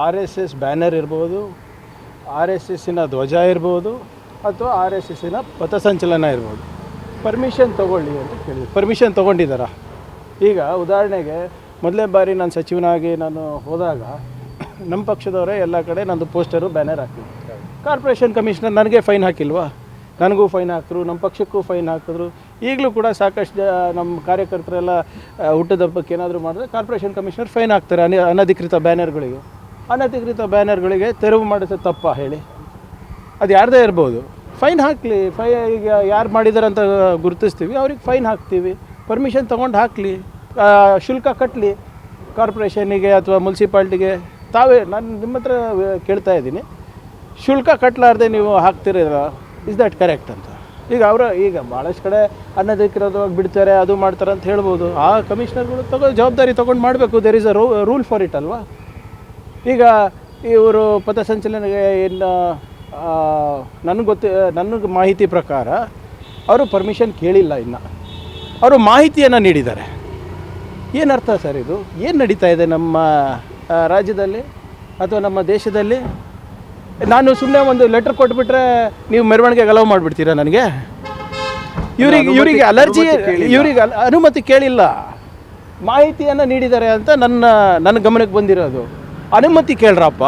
R S S banner ಇರ್ಬೋದು, R S ಎಸ್ಸಿನ ಧ್ವಜ ಇರ್ಬೋದು, ಅಥವಾ ಆರ್ ಎಸ್ ಎಸ್ಸಿನ ಪಥಸಂಚಲನ ಇರ್ಬೋದು. ಪರ್ಮಿಷನ್ ತೊಗೊಳ್ಳಿ ಅಂತ ಕೇಳಿದ್ರು. ಪರ್ಮಿಷನ್ ತೊಗೊಂಡಿದ್ದಾರಾ? ಈಗ ಉದಾಹರಣೆಗೆ ಮೊದಲನೇ ಬಾರಿ ನಾನು ಸಚಿವನಾಗಿ ನಾನು ಹೋದಾಗ ನಮ್ಮ ಪಕ್ಷದವರೇ ಎಲ್ಲ ಕಡೆ ನಂದು ಪೋಸ್ಟರು, ಬ್ಯಾನರ್ ಹಾಕಿದ್ರು ಕಾರ್ಪೊರೇಷನ್ ಕಮಿಷನರ್ ನನಗೆ ಫೈನ್ ಹಾಕಿಲ್ವಾ? ನನಗೂ ಫೈನ್ ಹಾಕಿದ್ರು ನಮ್ಮ ಪಕ್ಷಕ್ಕೂ ಫೈನ್ ಹಾಕಿದ್ರು. ಈಗಲೂ ಕೂಡ ಸಾಕಷ್ಟು ನಮ್ಮ ಕಾರ್ಯಕರ್ತರೆಲ್ಲ ಹುಟ್ಟದ ಹಬ್ಬಕ್ಕೆ ಏನಾದರೂ ಮಾಡಿದ್ರೆ ಕಾರ್ಪೊರೇಷನ್ ಕಮಿಷನರ್ ಫೈನ್ ಹಾಕ್ತಾರೆ, ಅನ, ಅನಧಿಕೃತ ಬ್ಯಾನರ್ಗಳಿಗೆ. ಅನಧಿಕೃತ ಬ್ಯಾನರ್ಗಳಿಗೆ ತೆರವು ಮಾಡಿದ ತಪ್ಪ ಹೇಳಿ. ಅದು ಯಾರದೇ ಇರ್ಬೋದು. ಫೈನ್ ಹಾಕಲಿ, ಫೈ, ಈಗ ಯಾರು ಮಾಡಿದ್ದಾರೆ ಅಂತ ಗುರುತಿಸ್ತೀವಿ, ಅವ್ರಿಗೆ ಫೈನ್ ಹಾಕ್ತೀವಿ. ಪರ್ಮಿಷನ್ ತೊಗೊಂಡು ಹಾಕಲಿ ಶುಲ್ಕ ಕಟ್ಟಲಿ ಕಾರ್ಪೊರೇಷನಿಗೆ ಅಥವಾ ಮುನ್ಸಿಪಾಲ್ಟಿಗೆ ತಾವೇ, ನಾನು ನಿಮ್ಮ ಹತ್ರ ಕೇಳ್ತಾ ಇದ್ದೀನಿ. ಶುಲ್ಕ ಕಟ್ಟಲಾರ್ದೆ ನೀವು ಹಾಕ್ತಿರೋ ಇಸ್ ದಟ್ ಕರೆಕ್ಟ್ ಅಂತ. ಈಗ ಅವರ, ಈಗ ಭಾಳಷ್ಟು ಕಡೆ ಅನಧಿಕೃತವಾಗಿ ಬಿಡ್ತಾರೆ, ಅದು ಮಾಡ್ತಾರೆ ಅಂತ ಹೇಳ್ಬೋದು. ಆ ಕಮಿಷನರ್ಗಳು ತಗೋ, ಜವಾಬ್ದಾರಿ ತೊಗೊಂಡು ಮಾಡಬೇಕು. There is a rule for it ಅಲ್ವಾ? ಈಗ ಇವರು ಪಥಸಂಚಲನೆಗೆ ಏನು ನನಗೆ ಗೊತ್ತು ನನಗೆ ಮಾಹಿತಿ ಪ್ರಕಾರ ಅವರು ಪರ್ಮಿಷನ್ ಕೇಳಿಲ್ಲ ಇನ್ನು. ಅವರು ಮಾಹಿತಿಯನ್ನು ನೀಡಿದ್ದಾರೆ. ಏನರ್ಥ ಸರ್ ಇದು? ಏನು ನಡೀತಾ ಇದೆ ನಮ್ಮ ರಾಜ್ಯದಲ್ಲಿ ಅಥವಾ ನಮ್ಮ ದೇಶದಲ್ಲಿ? ನಾನು ಸುಮ್ಮನೆ ಒಂದು ಲೆಟ್ರ್ ಕೊಟ್ಬಿಟ್ರೆ ನೀವು ಮೆರವಣಿಗೆ ಅಲೌ ಮಾಡಿಬಿಡ್ತೀರಾ ನನಗೆ? ಇವರಿಗೆ ಇವರಿಗೆ ಅಲರ್ಜಿ ಇವರಿಗೆ ಅನುಮತಿ ಕೇಳಿಲ್ಲ. ಮಾಹಿತಿಯನ್ನು ನೀಡಿದ್ದಾರೆ ಅಂತ ನನ್ನ ನನ್ನ ಗಮನಕ್ಕೆ ಬಂದಿರೋದು. ಅನುಮತಿ ಕೇಳ್ರಪ್ಪ.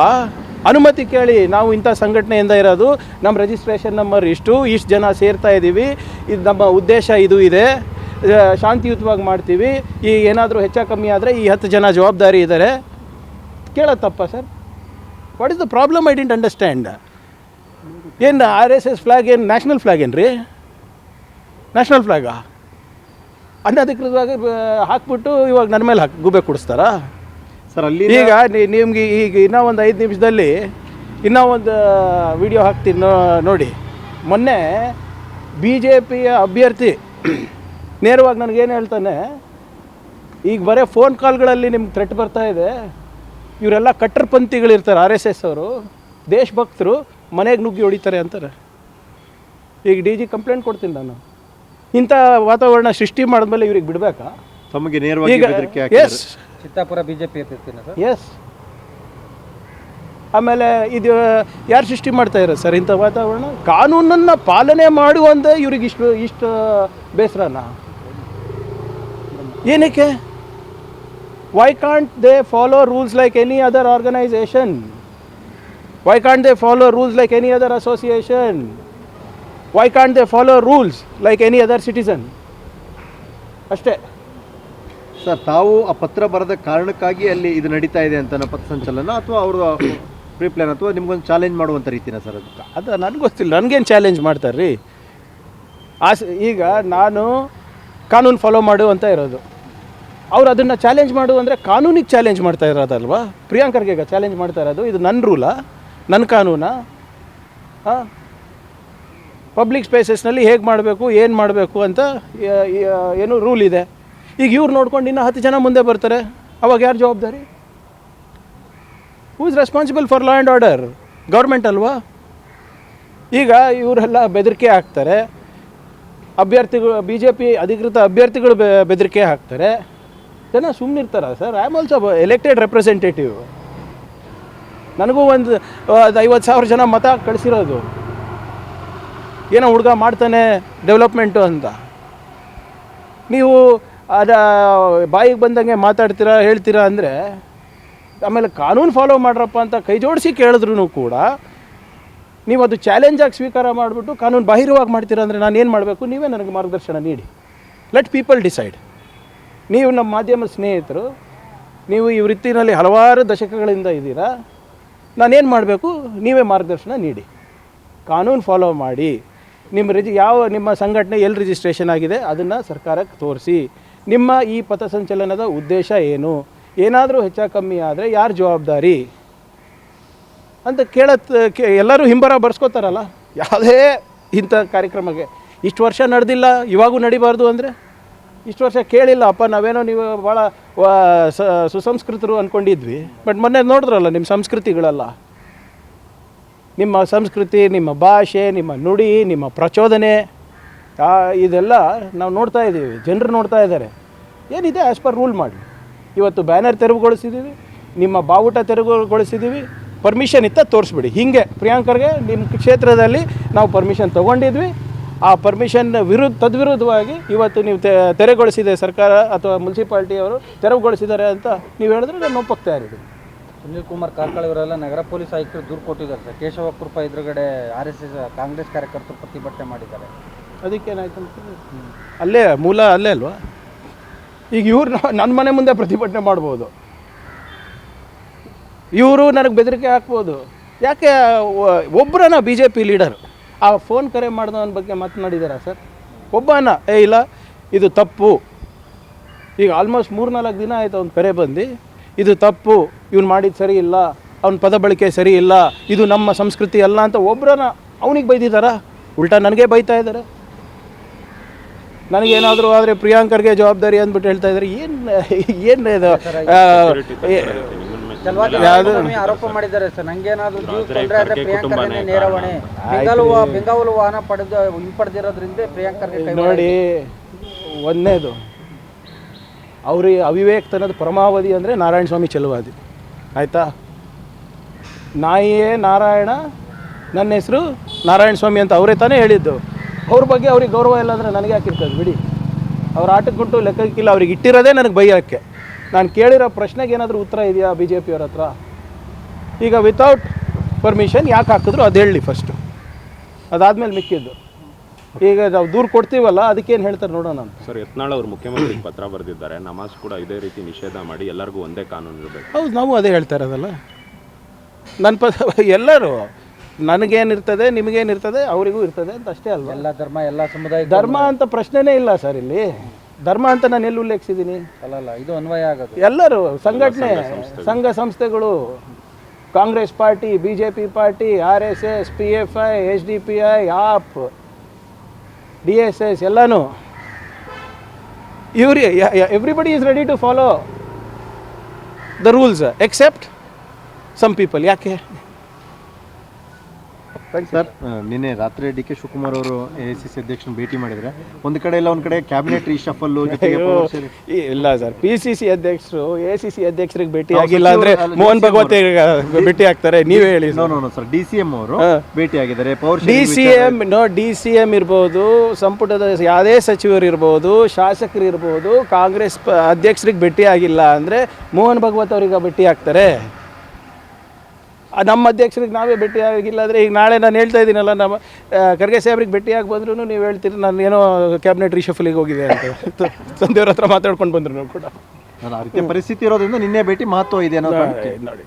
ಅನುಮತಿ ಕೇಳಿ ನಾವು ಇಂಥ ಸಂಘಟನೆಯಿಂದ ಇರೋದು. ನಮ್ಮ ರಿಜಿಸ್ಟ್ರೇಷನ್ ನಂಬರ್ ಇಷ್ಟು ಇಷ್ಟು ಜನ ಸೇರ್ತಾ ಇದ್ದೀವಿ ಇದು ನಮ್ಮ ಉದ್ದೇಶ ಇದು ಇದೆ. ಶಾಂತಿಯುತವಾಗಿ ಮಾಡ್ತೀವಿ. ಈ ಏನಾದರೂ ಹೆಚ್ಚ ಕಮ್ಮಿ ಆದರೆ ಈ ಹತ್ತು ಜನ ಜವಾಬ್ದಾರಿ ಇದ್ದಾರೆ ಕೇಳತ್ತಪ್ಪ sir. What is the problem I didn't understand ಏನು ಆರ್ ಎಸ್ ಎಸ್ ಫ್ಲಾಗ್ ಏನು ನ್ಯಾಷನಲ್ ಫ್ಲ್ಯಾಗ್ ಏನು ರೀ ನ್ಯಾಷನಲ್ ಫ್ಲ್ಯಾಗಾ ಅನಧಿಕೃತವಾಗಿ ಹಾಕ್ಬಿಟ್ಟು ಇವಾಗ ನನ್ನ ಮೇಲೆ ಹಾಕಿ ಗುಬೆ ಕುಡಿಸ್ತಾರಾ? ಸರ್ ಅಲ್ಲಿ ಈಗ ನಿ- ನಿಮ್ಗೆ ಈಗ ಇನ್ನೂ ಒಂದು ಐದು ನಿಮಿಷದಲ್ಲಿ ಇನ್ನೂ ಒಂದು ವಿಡಿಯೋ ಹಾಕ್ತೀನಿ ನೋಡಿ. ಮೊನ್ನೆ ಬಿ ಜೆ ಪಿಯ ಅಭ್ಯರ್ಥಿ ನೇರವಾಗಿ ನನಗೇನು ಹೇಳ್ತಾನೆ ಈಗ ಬರೀ ಫೋನ್ ಕಾಲ್ಗಳಲ್ಲಿ ನಿಮ್ಗೆ ಥ್ರೆಟ್ ಬರ್ತಾ ಇದೆ. ಇವರೆಲ್ಲ ಕಟ್ಟರ್ಪಂಥಿಗಳಿರ್ತಾರೆ ಆರ್ ಎಸ್ ಎಸ್ ಅವರು. ದೇಶಭಕ್ತರು ಮನೆಗೆ ನುಗ್ಗಿ ಹೊಡಿತಾರೆ ಅಂತಾರೆ. ಈಗ ಡಿ ಜಿ ಕಂಪ್ಲೇಂಟ್ ಕೊಡ್ತೀನಿ ನಾನು. ಇಂಥ ವಾತಾವರಣ ಸೃಷ್ಟಿ ಮಾಡಿದ್ಮೇಲೆ ಇವ್ರಿಗೆ ಬಿಡಬೇಕಾ? ತಮಗೆ ನೇರವಾಗಿ yes Chittapur BJP sir? Yes ಆಮೇಲೆ ಇದು, ಯಾರು ಸೃಷ್ಟಿ ಮಾಡ್ತಾ ಇರೋ ಸರ್ ಇಂಥ ವಾತಾವರಣ? ಕಾನೂನನ್ನು ಪಾಲನೆ ಮಾಡುವಂತೆ ಇವ್ರಿಗೆ ಇಷ್ಟು ಇಷ್ಟು ಬೇಸರನ? ಏನಕ್ಕೆ? Why can't they follow rules like any other organisation why can't they follow rules like any other association why can't they follow rules like any other citizen ಅಷ್ಟೇ. ಸರ್, ತಾವು ಆ ಪತ್ರ ಬರದ ಕಾರಣಕ್ಕಾಗಿ ಅಲ್ಲಿ ಇದು ನಡೀತಾ ಇದೆ ಅಂತ ಪಥಸಂಚಲನ ಅಥವಾ ಅವರು ಪ್ರೀ ಪ್ಲಾನ್ ಅಥವಾ ನಿಮ್ಗೊಂದು ಚಾಲೆಂಜ್ ಮಾಡುವಂಥ ರೀತಿನ ಸರ್ ಅದು? ಅದು ನನಗೆ ಗೊತ್ತಿಲ್ಲ. ನನಗೇನು ಚಾಲೆಂಜ್ ಮಾಡ್ತಾರೆ ರೀ ಆಸ್, ಈಗ ನಾನು ಕಾನೂನು ಫಾಲೋ ಮಾಡು ಅಂತ ಇರೋದು. ಅವ್ರು ಅದನ್ನು ಚಾಲೆಂಜ್ ಮಾಡು ಅಂದರೆ ಕಾನೂನಿಗೆ ಚಾಲೆಂಜ್ ಮಾಡ್ತಾ ಇರೋದಲ್ವಾ? ಪ್ರಿಯಾಂಕರ್ಗೆ ಈಗ ಚಾಲೆಂಜ್ ಮಾಡ್ತಾ ಇರೋದು. ಇದು ನನ್ನ ರೂಲಾ ನನ್ನ ಕಾನೂನಾ? ಹಾಂ ಪಬ್ಲಿಕ್ ಸ್ಪೇಸಸ್ನಲ್ಲಿ ಹೇಗೆ ಮಾಡಬೇಕು, ಏನು ಮಾಡಬೇಕು ಅಂತ ಏನು ರೂಲ್ ಇದೆ? ಈಗ ಇವ್ರು ನೋಡ್ಕೊಂಡು ಇನ್ನೂ ಹತ್ತು ಜನ ಮುಂದೆ ಬರ್ತಾರೆ. ಅವಾಗ ಯಾರು ಜವಾಬ್ದಾರಿ? Who is responsible for law and order government ಅಲ್ವಾ? ಈಗ ಇವರೆಲ್ಲ ಬೆದರಿಕೆ ಹಾಕ್ತಾರೆ. ಅಭ್ಯರ್ಥಿಗಳು ಬಿ ಜೆ ಪಿ ಅಧಿಕೃತ ಅಭ್ಯರ್ಥಿಗಳು ಬೆದರಿಕೆ ಹಾಕ್ತಾರೆ. ಜನ ಸುಮ್ಮನಿರ್ತಾರ sir I am also elected representative ನನಗೂ ಒಂದು ಒಂದು ಐವತ್ತು ಸಾವಿರ ಜನ ಮತ ಕಳಿಸಿರೋದು. ಏನೋ ಹುಡುಗ ಮಾಡ್ತಾನೆ ಡೆವಲಪ್ಮೆಂಟು ಅಂತ. ನೀವು ಅದ ಬಾಯಿಗೆ ಬಂದಂಗೆ ಮಾತಾಡ್ತೀರಾ, ಹೇಳ್ತೀರಾ ಅಂದರೆ, ಆಮೇಲೆ ಕಾನೂನು ಫಾಲೋ ಮಾಡ್ರಪ್ಪ ಅಂತ ಕೈ ಜೋಡಿಸಿ ಕೇಳಿದ್ರು ಕೂಡ ನೀವು ಅದು ಚಾಲೆಂಜಾಗಿ ಸ್ವೀಕಾರ ಮಾಡಿಬಿಟ್ಟು ಕಾನೂನು ಬಾಹಿರವಾಗಿ ಮಾಡ್ತೀರಾ ಅಂದರೆ ನಾನು ಏನು ಮಾಡಬೇಕು? ನೀವೇ ನನಗೆ ಮಾರ್ಗದರ್ಶನ ನೀಡಿ. ಲೆಟ್ ಪೀಪಲ್ ಡಿಸೈಡ್ ನೀವು ನಮ್ಮ ಮಾಧ್ಯಮ ಸ್ನೇಹಿತರು, ನೀವು ಈ ವೃತ್ತಿನಲ್ಲಿ ಹಲವಾರು ದಶಕಗಳಿಂದ ಇದ್ದೀರಾ ನಾನೇನು ಮಾಡಬೇಕು? ನೀವೇ ಮಾರ್ಗದರ್ಶನ ನೀಡಿ. ಕಾನೂನು ಫಾಲೋ ಮಾಡಿ. ನಿಮ್ಮ ರಿಜಿ ಯಾವ ನಿಮ್ಮ ಸಂಘಟನೆ ಎಲ್ಲಿ ರಿಜಿಸ್ಟ್ರೇಷನ್ ಆಗಿದೆ, ಅದನ್ನು ಸರ್ಕಾರಕ್ಕೆ ತೋರಿಸಿ. ನಿಮ್ಮ ಈ ಪಥಸಂಚಲನದ ಉದ್ದೇಶ ಏನು? ಏನಾದರೂ ಹೆಚ್ಚ ಕಮ್ಮಿ ಆದರೆ ಯಾರು ಜವಾಬ್ದಾರಿ? ಅಂತ ಕೇಳತ್ ಎಲ್ಲರೂ ಹಿಂಬರ ಬರ್ಸ್ಕೋತಾರಲ್ಲ? ಯಾವುದೇ ಇಂಥ ಕಾರ್ಯಕ್ರಮಕ್ಕೆ. ಇಷ್ಟು ವರ್ಷ ನಡೆದಿಲ್ಲ, ಇವಾಗೂ ನಡಿಬಾರ್ದು ಅಂದರೆ? ಇಷ್ಟು ವರ್ಷ ಕೇಳಿಲ್ಲ, ಅಪ್ಪ ನಾವೇನೋ ನೀವು ಭಾಳ ಸುಸಂಸ್ಕೃತರು ಅಂದ್ಕೊಂಡಿದ್ವಿ ಬಟ್ ಮೊನ್ನೆ ನೋಡಿದ್ರಲ್ಲ ನಿಮ್ಮ ಸಂಸ್ಕೃತಿಗಳೆಲ್ಲ? ನಿಮ್ಮ ಸಂಸ್ಕೃತಿ, ನಿಮ್ಮ ಭಾಷೆ, ನಿಮ್ಮ ನುಡಿ, ನಿಮ್ಮ ಪ್ರಚೋದನೆ. ಇದೆಲ್ಲ ನಾವು ನೋಡ್ತಾ ಇದ್ದೀವಿ. ಜನರು ನೋಡ್ತಾ ಇದ್ದಾರೆ. ಏನಿದೆ? ಆ್ಯಸ್ ಪರ್ ರೂಲ್ ಮಾಡಿ. ಇವತ್ತು ಬ್ಯಾನರ್ ತೆರವುಗೊಳಿಸಿದ್ದೀವಿ ನಿಮ್ಮ ಬಾವುಟ ತೆರವುಗೊಳಿಸಿದ್ದೀವಿ ಪರ್ಮಿಷನ್ ಇತ್ತ ತೋರಿಸ್ಬಿಡಿ. ಹೀಗೆ ಪ್ರಿಯಾಂಕರ್ಗೆ ನಿಮ್ಮ ಕ್ಷೇತ್ರದಲ್ಲಿ ನಾವು ಪರ್ಮಿಷನ್ ತೊಗೊಂಡಿದ್ವಿ. ಆ ಪರ್ಮಿಷನ್ ವಿರುದ್ಧ ತದ್ವಿರುದ್ಧವಾಗಿ ಇವತ್ತು ನೀವು ತೆ ತೆರವುಗೊಳಿಸಿದೆ ಸರ್ಕಾರ ಅಥವಾ ಮುನ್ಸಿಪಾಲ್ಟಿಯವರು ತೆರವುಗೊಳಿಸಿದ್ದಾರೆ ಅಂತ ನೀವು ಹೇಳಿದ್ರೆ ನಾನು ಒಪ್ಪಕ್ತಾ ಇರೋದು ಸುನೀಲ್ ಕುಮಾರ್ ಕಾರ್ಕಳ ಇವರೆಲ್ಲ ನಗರ ಪೊಲೀಸ್ ಆಯುಕ್ತರು ದೂರು ಕೊಟ್ಟಿದ್ದಾರೆ ಸರ್. ಕೇಶವ ಕೃಪಾ ಎದುರುಗಡೆ ಆರ್ ಎಸ್ ಎಸ್, ಕಾಂಗ್ರೆಸ್ ಕಾರ್ಯಕರ್ತರು ಪ್ರತಿಭಟನೆ ಮಾಡಿದ್ದಾರೆ. ಅದಕ್ಕೇನಾಯ್ತು ಅಂತ ಅಲ್ಲೇ, ಮೂಲ ಅಲ್ಲೇ ಅಲ್ವಾ? ಈಗ ಇವ್ರು ನನ್ನ ಮನೆ ಮುಂದೆ ಪ್ರತಿಭಟನೆ ಮಾಡ್ಬೋದು. ಇವರು ನನಗೆ ಬೆದರಿಕೆ ಹಾಕ್ಬೋದು. ಯಾಕೆ ಒಬ್ಬರನ ಒಬ್ಬರನ್ನ ಬಿ ಜೆ ಪಿ ಲೀಡರ್, ಆ ಫೋನ್ ಕರೆ ಮಾಡಿದವನ ಬಗ್ಗೆ ಮಾತನಾಡಿದಾರಾ ಸರ್? ಒಬ್ಬನ, ಏ, ಇಲ್ಲ, ಇದು ತಪ್ಪು. ಈಗ ಆಲ್ಮೋಸ್ಟ್ ಮೂರ್ನಾಲ್ಕು ದಿನ ಆಯ್ತು ಅವ್ನು ಕರೆ ಬಂದು, ಇದು ತಪ್ಪು, ಇವ್ನು ಮಾಡಿದ್ದು ಸರಿ ಇಲ್ಲ, ಅವ್ನ ಪದ ಬಳಕೆ ಸರಿ ಇಲ್ಲ, ಇದು ನಮ್ಮ ಸಂಸ್ಕೃತಿ ಅಲ್ಲ ಅಂತ ಒಬ್ಬರನ್ನ ಅವನಿಗೆ ಬೈದಿದ್ದಾರಾ ಉಲ್ಟಾ ನನಗೆ ಬೈತಾ ಇದ್ದಾರೆ ನನಗೇನಾದರೂ ಆದರೆ ಪ್ರಿಯಾಂಕರ್ಗೆ ಜವಾಬ್ದಾರಿ ಅಂದ್ಬಿಟ್ಟು ಹೇಳ್ತಾ ಇದ್ದಾರೆ ಏನು ಏನು ಇದು? ಆರೋಪ ಮಾಡಿದ್ದಾರೆ ಸರ್. ನಂಗೇನಾದ್ರೂ ಜೀವ ತೊಂದರೆ ಆದ್ರೆ ಪ್ರಿಯಾಂಕರ್ಗೆ ನೇರ ಹೊಣೆ ಬೆಂಗಾಲು ಬೆಂಗಾವಲು ವಾಹನ ಪಡೆದು ಹಿಂಪಡೆದಿರೋದ್ರಿಂದ ಪ್ರಿಯಾಂಕರ್ಗೆ ಕೈ ನೋಡಿ ಒಂದನೇದು ಅವ್ರಿಗೆ ಅವಿವೇಕ್ತನದ ಪರಮಾವಧಿ ಅಂದರೆ ನಾರಾಯಣ ಸ್ವಾಮಿ ಚೆಲುವಾದಿ. ಆಯಿತಾ? ನಾಯಿಯೇ ನಾರಾಯಣ ನನ್ನ ಹೆಸರು ನಾರಾಯಣ ಸ್ವಾಮಿ ಅಂತ ಅವರೇ ತಾನೇ ಹೇಳಿದ್ದು. ಅವ್ರ ಬಗ್ಗೆ ಅವ್ರಿಗೆ ಗೌರವ ಇಲ್ಲ ಅಂದರೆ ನನಗೆ ಹಾಕಿರ್ತದೆ ಬಿಡಿ. ಅವ್ರ ಆಟಕ್ಕೆ ಕೊಟ್ಟು ಲೆಕ್ಕಕ್ಕಿಲ್ಲ. ಅವ್ರಿಗೆ ಇಟ್ಟಿರೋದೇ ನನಗೆ ಬೈಯೋಕ್ಕೆ ನಾನು ಕೇಳಿರೋ ಪ್ರಶ್ನೆಗೆ ಏನಾದರೂ ಉತ್ತರ ಇದೆಯಾ ಬಿ ಜೆ ಪಿಯವ್ರ ಹತ್ರ? ಈಗ ವಿತೌಟ್ ಪರ್ಮಿಷನ್ ಯಾಕೆ ಹಾಕಿದ್ರು? ಅದು ಹೇಳಿ ಫಸ್ಟು ಅದಾದಮೇಲೆ ಮಿಕ್ಕಿದ್ದು. ಈಗ ನಾವು ದೂರು ಕೊಡ್ತೀವಲ್ಲ ಅದಕ್ಕೇನು ಹೇಳ್ತಾರೆ ನೋಡೋಣ ನಾನು ಸರ್ ಯತ್ನಾಳ್ ಅವರು ಮುಖ್ಯಮಂತ್ರಿಗೆ ಪತ್ರ ಬರೆದಿದ್ದಾರೆ. ನಮಾಜ್ ಕೂಡ ಇದೇ ರೀತಿ ನಿಷೇಧ ಮಾಡಿ ಎಲ್ಲರಿಗೂ ಒಂದೇ ಕಾನೂನು ಇರಬೇಕು. ಹೌದು ನಾವು ಅದೇ ಹೇಳ್ತಾ ಇರೋದಲ್ಲ. ನನ್ನ ಪ ಎಲ್ಲರೂ ನನಗೇನಿರ್ತದೆ ನಿಮಗೇನಿರ್ತದೆ ಅವರಿಗೂ ಇರ್ತದೆ ಅಂತ ಅಷ್ಟೇ ಅಲ್ವಾ? ಎಲ್ಲ ಧರ್ಮ ಎಲ್ಲ ಸಮುದಾಯ ಧರ್ಮ ಅಂತ ಪ್ರಶ್ನೆನೇ ಇಲ್ಲ ಸರ್ ಇಲ್ಲಿ. ಧರ್ಮ ಅಂತ ನಾನು ಎಲ್ಲಿ ಉಲ್ಲೇಖಿಸಿದ್ದೀನಿ? ಅಲ್ಲಲ್ಲ ಇದು ಅನ್ವಯ ಆಗುತ್ತೆ ಎಲ್ಲರೂ ಸಂಘಟನೆ ಸಂಘ ಸಂಸ್ಥೆಗಳು. Congress party B J P party R S S P F I H D P I AAP D S S ಎಲ್ಲನೂ. Every everybody is ready to follow the rules except some people ಯಾಕೆ? Sir ನಿನ್ನೆ ರಾತ್ರಿ D K Shivakumar ಅವರು A C C ಅಧ್ಯಕ್ಷನ ಭೇಟಿ ಮಾಡಿದ್ರೆ ಒಂದು ಕಡೆ ಇಲ್ಲ ಒಂದ್ ಕಡೆ ಕ್ಯಾಬಿನೆಟ್ ರೀಶಫಲ್. ಇಲ್ಲ ಸರ್ ಪಿ ಸಿ ಸಿ ಅಧ್ಯಕ್ಷರು ಎ ಸಿ ಸಿ ಅಧ್ಯಕ್ಷರಿಗೆ ಭೇಟಿ ಆಗಿಲ್ಲ ಅಂದ್ರೆ ಮೋಹನ್ ಭಗವತ್ ಭೇಟಿ ಆಗ್ತಾರೆ ನೀವೇ ಹೇಳಿ ಸರ್ ಡಿ ಸಿ ಎಂ ಅವರು ಭೇಟಿ ಆಗಿದ್ದಾರೆ. Power D C M no D C M ಇರ್ಬೋದು ಸಂಪುಟದ ಯಾವುದೇ ಸಚಿವರು ಇರ್ಬೋದು ಶಾಸಕರು ಇರ್ಬೋದು ಕಾಂಗ್ರೆಸ್ ಅಧ್ಯಕ್ಷರಿಗೆ ಭೇಟಿ ಆಗಿಲ್ಲ ಅಂದ್ರೆ ಮೋಹನ್ ಭಗವತ್ ಅವರಿಗೆ ಭೇಟಿ ಆಗ್ತಾರೆ. ನಮ್ಮ ಅಧ್ಯಕ್ಷರಿಗೆ ನಾವೇ ಭೇಟಿ ಆಗಿಲ್ಲ ಅಂದರೆ ಈಗ ನಾಳೆ ನಾನು ಹೇಳ್ತಾ ಇದ್ದೀನಲ್ಲ ನಮ್ಮ ಖರ್ಗೆ ಸಾಹೇಬ್ರಿಗೆ ಭೇಟಿಯಾಗಿ ಬಂದ್ರೂ ನೀವು ಹೇಳ್ತೀರಿ ನಾನು ಏನೋ ಕ್ಯಾಬಿನೆಟ್ ರಿಷಫಲಿಗೆ ಹೋಗಿದೆ ಅಂತ. ಸಂದೇವ್ರ ಹತ್ರ ಮಾತಾಡ್ಕೊಂಡು ಬಂದ್ರು ಕೂಡ. ಆ ರೀತಿಯ ಪರಿಸ್ಥಿತಿ ಇರೋದ್ರಿಂದ ನಿನ್ನೆ ಭೇಟಿ ಮಹತ್ವ ಇದೆ ಅನ್ನೋದು. ನೋಡಿ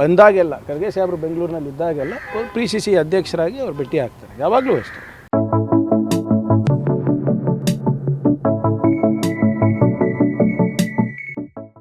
ಬಂದಾಗೆಲ್ಲ ಖರ್ಗೆ ಸಾಹೇಬ್ರು ಬೆಂಗಳೂರಿನಲ್ಲಿ ಇದ್ದಾಗೆಲ್ಲ ಪಿ ಸಿ ಸಿ ಅಧ್ಯಕ್ಷರಾಗಿ ಅವ್ರು ಭೇಟಿ ಆಗ್ತಾರೆ ಯಾವಾಗಲೂ ಅಷ್ಟೇ.